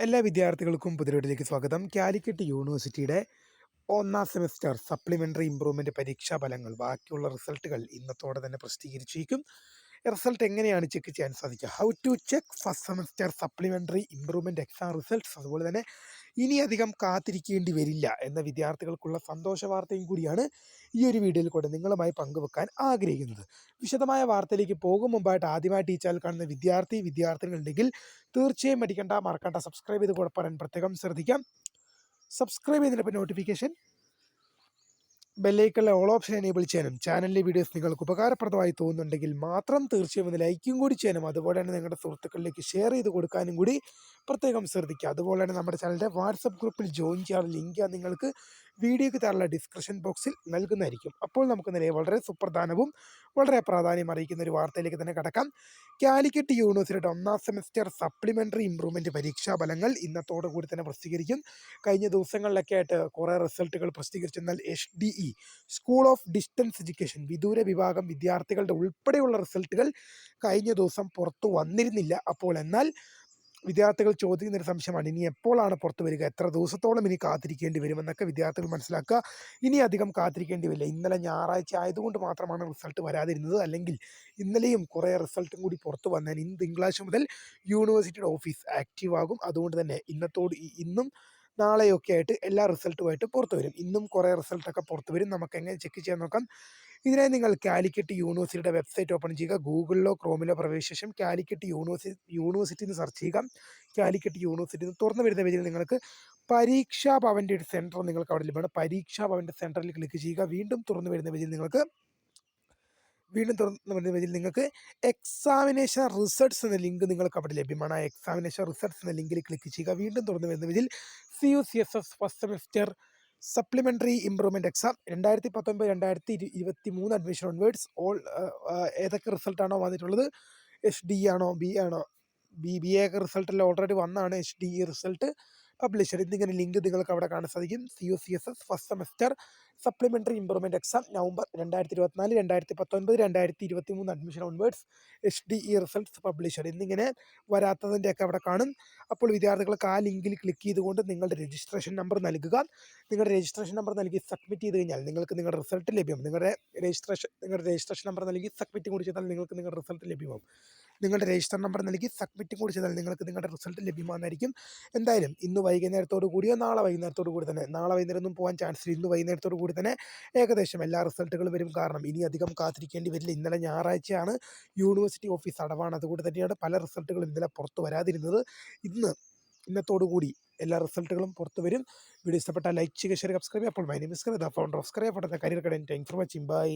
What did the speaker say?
എല്ലാ വിദ്യാർത്ഥികൾക്കും പുതിയതിലേക്ക് സ്വാഗതം. കാലിക്കറ്റ് യൂണിവേഴ്സിറ്റിയുടെ ഒന്നാം സെമസ്റ്റർ സപ്ലിമെന്ററി ഇമ്പ്രൂവ്മെന്റ് പരീക്ഷാ ഫലങ്ങൾ ബാക്കിയുള്ള റിസൾട്ടുകൾ ഇന്നത്തോടെ തന്നെ പ്രസിദ്ധീകരിച്ചിരിക്കും. റിസൾട്ട് എങ്ങനെയാണ് ചെക്ക് ചെയ്യാൻ സാധിക്കുക? How to check first semester supplementary improvement exam results അതുപോലെ തന്നെ ഇനിയധികം കാത്തിരിക്കേണ്ടി വരില്ല എന്ന വിദ്യാർത്ഥികൾക്കുള്ള സന്തോഷ വാർത്തയും കൂടിയാണ് ഈ ഒരു വീഡിയോയിൽ കൂടെ നിങ്ങളുമായി പങ്കുവെക്കാൻ ആഗ്രഹിക്കുന്നത്. വിശദമായ വാർത്തയിലേക്ക് പോകും. മുമ്പായിട്ട് ആദ്യമായി ഈ ചാനൽ കാണുന്ന വിദ്യാർത്ഥി വിദ്യാർത്ഥികളുണ്ടെങ്കിൽ തീർച്ചയായും മടിക്കണ്ട മറക്കേണ്ട. സബ്സ്ക്രൈബ് ചെയ്ത് കൂടെ പറയാൻ പ്രത്യേകം ശ്രദ്ധിക്കാം. സബ്സ്ക്രൈബ് ചെയ്തിട്ട് നോട്ടിഫിക്കേഷൻ ബെല്ലൈക്കണിലെ ഓൾ ഓപ്ഷൻ എനേബിൾ ചെയ്യാനും ചാനലിലെ വീഡിയോസ് നിങ്ങൾക്ക് ഉപകാരപ്രദമായി തോന്നുന്നുണ്ടെങ്കിൽ മാത്രം തീർച്ചയായും ഒന്ന് ലൈക്കും കൂടി ചെയ്യാനും. അതുപോലെ തന്നെ നിങ്ങളുടെ സുഹൃത്തുക്കളിലേക്ക് ഷെയർ ചെയ്ത് കൊടുക്കാനും കൂടി പ്രത്യേകം ശ്രദ്ധിക്കുക. അതുപോലെ തന്നെ നമ്മുടെ ചാനലിന്റെ വാട്സപ്പ് ഗ്രൂപ്പിൽ ജോയിൻ ചെയ്യാനുള്ള ലിങ്ക് നിങ്ങൾക്ക് വീഡിയോയ്ക്ക് താഴെ ഡിസ്ക്രിപ്ഷൻ ബോക്സിൽ നൽകുന്നതായിരിക്കും. അപ്പോൾ നമുക്ക് നിലയെ വളരെ സുപ്രധാനവും വളരെ പ്രാധാന്യം അറിയിക്കുന്ന ഒരു വാർത്തയിലേക്ക് തന്നെ കടക്കാം. കാലിക്കറ്റ് യൂണിവേഴ്സിറ്റിയുടെ ഒന്നാം സെമസ്റ്റർ സപ്ലിമെന്ററി ഇംപ്രൂവ്മെന്റ് പരീക്ഷാ ഫലങ്ങൾ ഇന്നത്തോടു കൂടി തന്നെ പ്രസിദ്ധീകരിക്കും. കഴിഞ്ഞ ദിവസങ്ങളിലൊക്കെ ആയിട്ട് കുറേ റിസൾട്ടുകൾ പ്രസിദ്ധീകരിച്ചെന്നാൽ H D E school of distance education വിദൂര വിഭാഗം വിദ്യാർത്ഥികളുടെ ഉൾപ്പെടെയുള്ള റിസൾട്ടുകൾ കഴിഞ്ഞ ദിവസം പുറത്തു വന്നിരുന്നില്ല. അപ്പോൾ എന്നാൽ വിദ്യാർത്ഥികൾ ചോദിക്കുന്ന ഒരു സംശയമാണ് ഇനി എപ്പോഴാണ് പുറത്തു വരിക? എത്ര ദിവസത്തോളം ഇനി കാത്തിരിക്കേണ്ടി വരുമെന്നൊക്കെ വിദ്യാർത്ഥികൾ മനസ്സിലാക്കുക. ഇനി അധികം കാത്തിരിക്കേണ്ടി വരില്ല. ഇന്നലെ ഞായറാഴ്ച ആയതുകൊണ്ട് മാത്രമാണ് റിസൾട്ട് വരാതിരുന്നത്. അല്ലെങ്കിൽ ഇന്നലെയും കുറേ റിസൾട്ടും കൂടി പുറത്തു വന്നാൽ ഇന്ന് തിങ്കളാഴ്ച മുതൽ യൂണിവേഴ്സിറ്റിയുടെ ഓഫീസ് ആക്റ്റീവ് ആകും. അതുകൊണ്ട് തന്നെ ഇന്നത്തോട് ഇന്നും നാളെയൊക്കെ ആയിട്ട് എല്ലാ റിസൾട്ടുമായിട്ട് പുറത്തു വരും. ഇന്നും കുറേ റിസൾട്ടൊക്കെ പുറത്തു വരും. നമുക്ക് എങ്ങനെ ചെക്ക് ചെയ്യാൻ നോക്കാം? ഇതിനായി നിങ്ങൾ കാലിക്കറ്റ് യൂണിവേഴ്സിറ്റിയുടെ വെബ്സൈറ്റ് ഓപ്പൺ ചെയ്യുക. ഗൂഗിളിലോ ക്രോമിലോ പ്രവേശിച്ച ശേഷം കാലിക്കറ്റ് യൂണിവേഴ്സിറ്റി യൂണിവേഴ്സിറ്റി എന്ന് സെർച്ച് ചെയ്യുക. കാലിക്കറ്റ് യൂണിവേഴ്സിറ്റി എന്ന് തുറന്നു വരുന്ന പേജിൽ നിങ്ങൾക്ക് പരീക്ഷാ ഭവന്റെ ഒരു സെന്റർ നിങ്ങൾക്ക് അവിടെ ലഭ്യമാണ്. പരീക്ഷാ ഭവന്റെ സെന്ററിൽ ക്ലിക്ക് ചെയ്യുക. വീണ്ടും തുറന്നു വരുന്ന പേജിൽ നിങ്ങൾക്ക് വീണ്ടും തുറന്നു വരുന്ന പേജിൽ നിങ്ങൾക്ക് എക്സാമിനേഷൻ റിസൾട്ട്സ് എന്ന ലിങ്ക് നിങ്ങൾക്ക് അവിടെ ലഭ്യമാണ്. ആ എക്സാമിനേഷൻ റിസൾട്ട്സ് എന്ന ലിങ്കിൽ ക്ലിക്ക് ചെയ്യുക. വീണ്ടും തുറന്നു വരുന്ന പേജിൽ C U C S S first semester supplementary improvement exam രണ്ടായിരത്തി പത്തൊൻപത് രണ്ടായിരത്തി ഇരുപത്തി മൂന്ന് അഡ്മിഷൻ ഓൺവേഡ്സ് ഓൾ ഏതൊക്കെ റിസൾട്ടാണോ വന്നിട്ടുള്ളത്? എച്ച് ഡി ആണോ ബി ആണോ? ബി ബി എ ഒക്കെ റിസൾട്ടല്ല ഓൾറെഡി വന്നാണ് H D E result publisher ഇന്നിങ്ങനെ ലിങ്ക് നിങ്ങൾക്ക് അവിടെ കാണാൻ സാധിക്കും. C U C S S first semester supplementary improvement exam November രണ്ടായിരത്തി ഇരുപത്തിനാല് രണ്ടായിരത്തി പത്തൊൻപത് രണ്ടായിരത്തി ഇരുപത്തി മൂന്ന് admission onwards H D E results published എന്നിങ്ങനെ വരാത്തതിന്റെയൊക്കെ അവിടെ കാണും. അപ്പോൾ വിദ്യാർത്ഥികൾക്ക് ആ ലിങ്കിൽ ക്ലിക്ക് ചെയ്തുകൊണ്ട് നിങ്ങളുടെ രജിസ്ട്രേഷൻ നമ്പർ നൽകുക. നിങ്ങളുടെ രജിസ്ട്രേഷൻ നമ്പർ നൽകി സബ്മിറ്റ് ചെയ്ത് കഴിഞ്ഞാൽ നിങ്ങൾക്ക് നിങ്ങളുടെ റിസൾട്ട് ലഭ്യം. നിങ്ങളുടെ രജിസ്ട്രേഷൻ നിങ്ങളുടെ രജിസ്ട്രേഷൻ നമ്പർ നൽകി സബ്മിറ്റ് കൂടി ചെയ്താൽ നിങ്ങൾക്ക് നിങ്ങളുടെ റിസൾട്ട് ലഭ്യമാവും. നിങ്ങളുടെ രജിസ്റ്റർ നമ്പർ നൽകി സബ്മിറ്റ് കൂടി ചെയ്താൽ നിങ്ങൾക്ക് നിങ്ങളുടെ റിസൾട്ട് ലഭ്യമാകുന്നതായിരിക്കും. എന്തായാലും ഇന്ന് വൈകുന്നേരത്തോടു കൂടിയോ നാളെ വൈകുന്നേരത്തോടു കൂടി തന്നെ. നാളെ വൈകുന്നേരം ഒന്നും പോകാൻ ചാൻസ് ഇല്ല. ഇന്ന് വൈകുന്നേരത്തോടു കൂടി തന്നെ ഏകദേശം എല്ലാ റിസൾട്ടുകളും വരും. കാരണം ഇനി അധികം കാത്തിരിക്കേണ്ടി വരില്ല. ഇന്നലെ ഞായറാഴ്ചയാണ് യൂണിവേഴ്സിറ്റി ഓഫീസ് അടവാണ്. അതുകൊണ്ട് തന്നെയാണ് പല റിസൾട്ടുകളും ഇന്നലെ പുറത്തു വരാതിരുന്നത്. ഇന്ന് ഇന്നത്തോടുകൂടി എല്ലാ റിസൾട്ടുകളും പുറത്തു വരും. വീഡിയോ ഇഷ്ടപ്പെട്ടാൽ ലൈക്ക് ചെയ്യുക ഷെയർ സബ്സ്ക്രൈബ് അപ്പോൾ my name is Kavitha founder of scribe photo career കടൻ thank for watching by